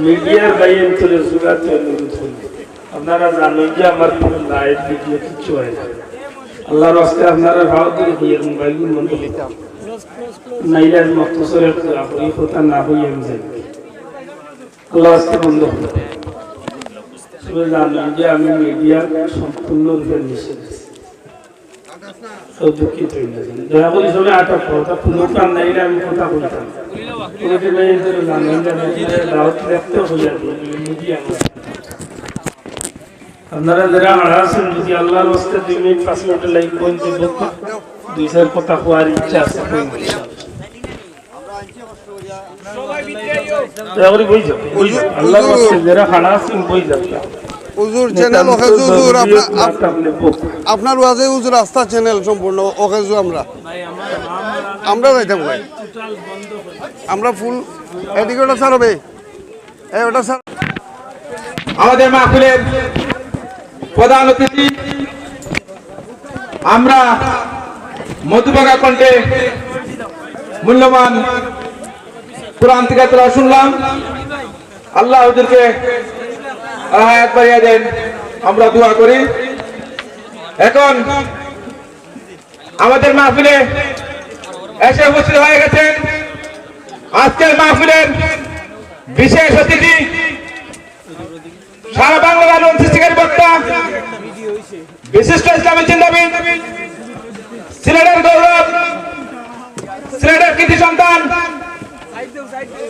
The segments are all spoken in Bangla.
মিডিয়ার ভাই অঞ্চলের সুগাতে অনুরোধ করি আপনারা জানেন যে আমার কোনো লাইভ ভিডিও কিছু হয় না। আল্লাহর রাস্তায় আপনারা ভারতের হইয়ে মোবাইল আপনি কথা না হইয়ে আমি যাই। আল্লাহ বন্ধ জানেন যে আমি মিডিয়ার সম্পূর্ণরূপে নিষেধ। সব দুঃখিত হইলেন দয়া করে সবাই আটক করো তা কোনো কান নাই আমি কথা বলতাম। ওনাকে নাই ধরে আমি দাওয়াত রাখতে হয়ে যাবে আপনারা যারা আড়া আছেন, যদি আল্লাহর রাস্তা দুই মিনিট, পাঁচ মিনিট লাইক তো দুই চার কথা হওয়ার ইচ্ছা আছে দয়া করে বই যাও আল্লাহর রাস্তা যারা হাড়া আছেন, বই যাও। উজুর চ্যানেল ওকে হুজুর আপনার ওয়াজে উজুর আস্থা চ্যানেল সম্পূর্ণ অকেজু আমরা। আমরা যাইতাম ভাই। আমরা ফুল এদিকে ওটা স্যার হবে এই ওটা স্যার আমাদের মাহফিলের প্রধান অতিথি আমরা মধুবাগা কণ্ঠে মূল্যবান কোরআন থেকে শুনলাম। আল্লাহ ওদেরকে হায়াত বাড়িয়ে দেন। আমরা দোয়া করি। এখন আমাদের মাহফিলে এসে উপস্থিত হয়ে গেছেন। আজকের মাহফিলের বিশেষ অতিথি সারা বাংলার সৃষ্টিকারী বক্তা, বিশিষ্ট ইসলামী চিন্তাবিদ সিলেটের গৌরব, সিলেটের কৃতি সন্তান,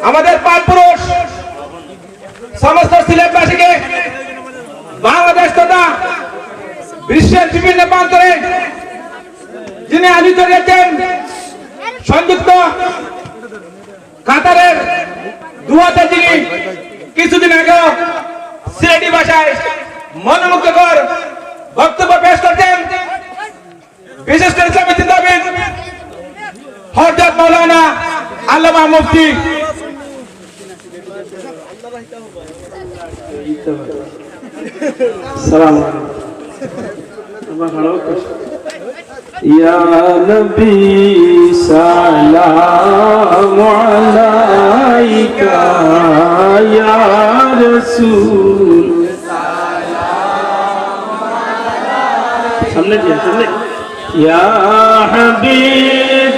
আমাদের পাল পুরুষ। সমস্ত সিলেটবাসীকে বাংলাদেশ তথা বিশ্বের বিভিন্ন প্রান্তরে যিনি আলোচিত রয়েছেন সংযুক্ত কাতারের দুয়াতে যিনি কিছুদিন আগে সিলেটি ভাষায় মনোমুগ্ধকর বক্তব্য পেশ করছেন বিশিষ্ট ইসলামী চিন্তাবিদ হরজত মৌলানা আল্লামা মুফতি সালাম। আমার ভালো ইয়া নবী সালাম আলাইকা ইয়া রাসূল। সামনে দিয়ে সামনে। ইয়া হাবিব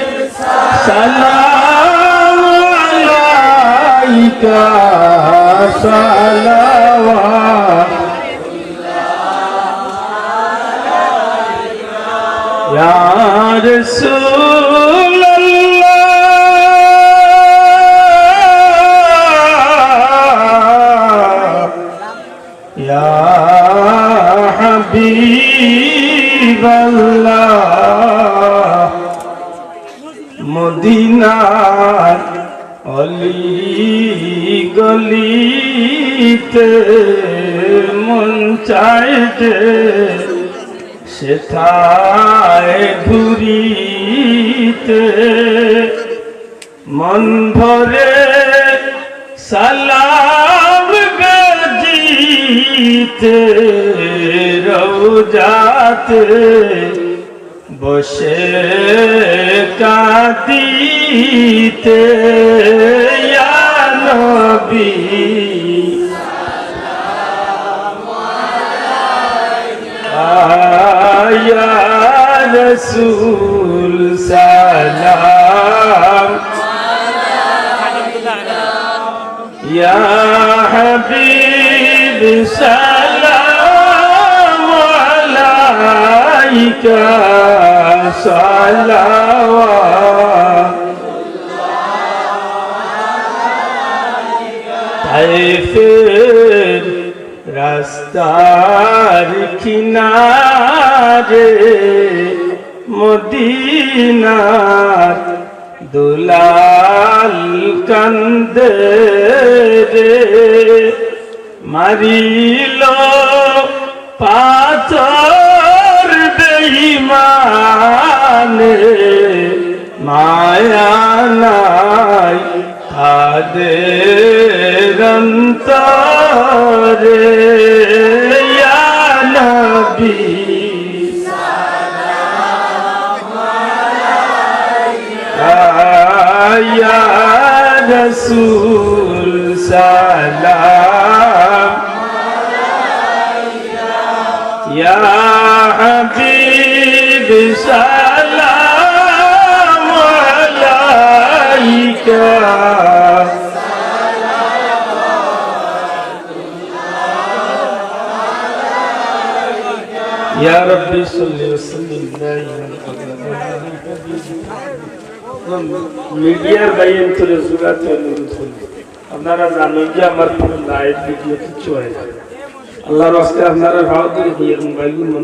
صلوات يا رسول الله يا حبيب الله مدينه অলি গলিতে মন চাইতে সেথায় ঘুরিতে মন ভরে সালাম গজিতে রৌজাতে বসে কাঁদিতে নবী। রসুল সালাম। ইয়া হাবিব সালাম। عليك صلوات তাইফের রাস্তার কিনারে মদিনার দুলাল কান্দে রে মারিল পাথর জানে মায়া নাই তাদের অন্তরে। নবী। রসুল সালাম। ইয়া হাবি سلام عليك يا ربي صل وسلم دائما মিডিয়ার বাইরে তুলে জুগাতে অনুরোধ করি আপনারা জানেন যে আমার পুরো লাইভ ভিডিও কিচ্ছু হয় না আল্লাহর রাস্তে আপনারা ভাও দিয়ে দিয়ে মোবাইল মন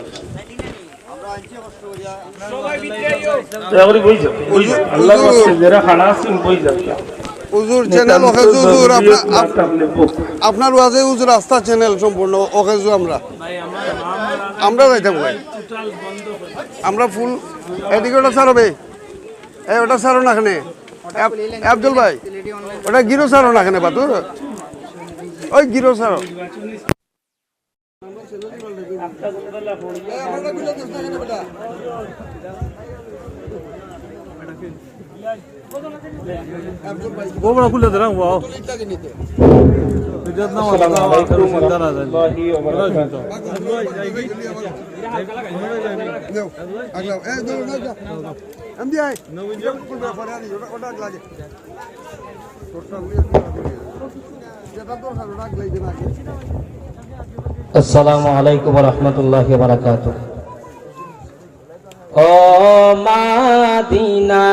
আপনার ওয়াজে হুজুর আস্থা চ্যানেল সম্পূর্ণ ওকে আমরা। আমরা যাইতাম ভাই। আমরা ফুল এদিকে ওটা ছাড়ো বে এই ওটা ছাড়ো না এখানে। আব্দুল ভাই ওটা গিরো ছাড়ো না এখানে বাতুর ওই গিরো ছাড়ো। গোবরা খুলে দিলাম ওয়াও ভিডিওর নাম চিন্তা না জানি ওটা- ওটা লাগে। তোরটা আসসালামু আলাইকুম রহমতুল্লাহ বারাকাত ও মাদিনা